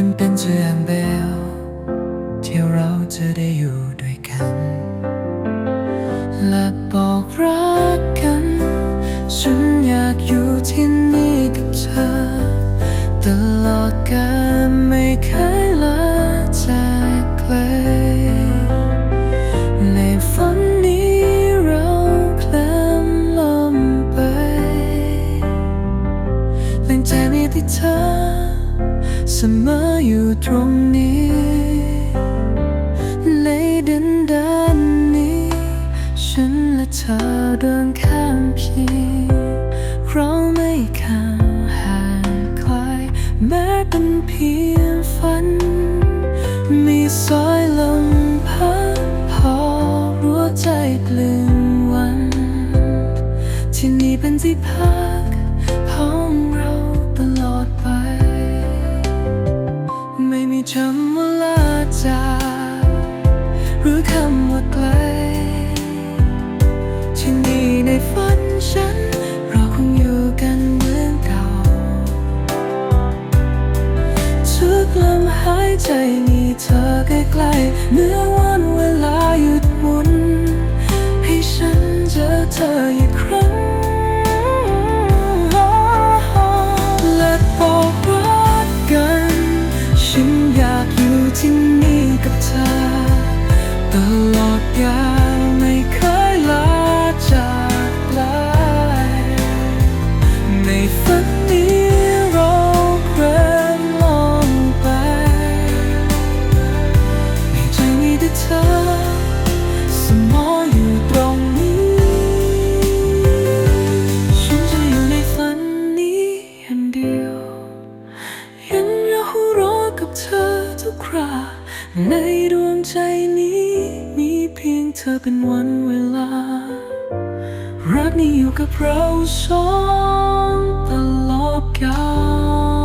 มันเป็นเจืองเบลที่เราจะได้อยู่ด้วยกัน และบอกรักกัน ฉันอยากอยู่ที่นี่กับเธอ ตลอดกาลไม่เคยละจากไกลในฝันนี้เราเคลิ้มลมไปแรงใจมีที่เธอ เสมออยู่ตรงนี้ ในดินแดนนี้ ฉันและเธอเดินข้ามพีเราไม่ข้างห่างไกลแม้เป็นเพียงฝัน มีสายลมพัดพอหัวใจลี่ยนวัน ที่นี่เป็นที่พัก รือคำว่าไกลที่นี่ในฝันฉัน เราคงอยู่กันเหมือนเก่าทุกลมหายใจมีเธอใกล้ๆเมื่อนุครา ในดวงใจนี้มีเพียงเธอเป็นวันเวลา รักนี้อยู่กับเราสองตลอดกาล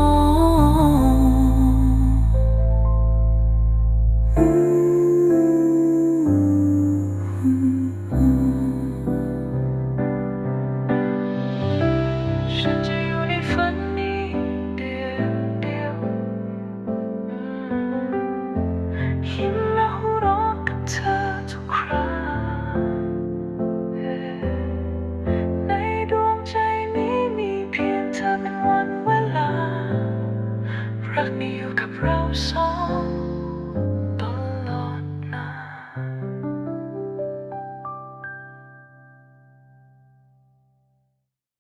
รักมีอยู่กับเราสอง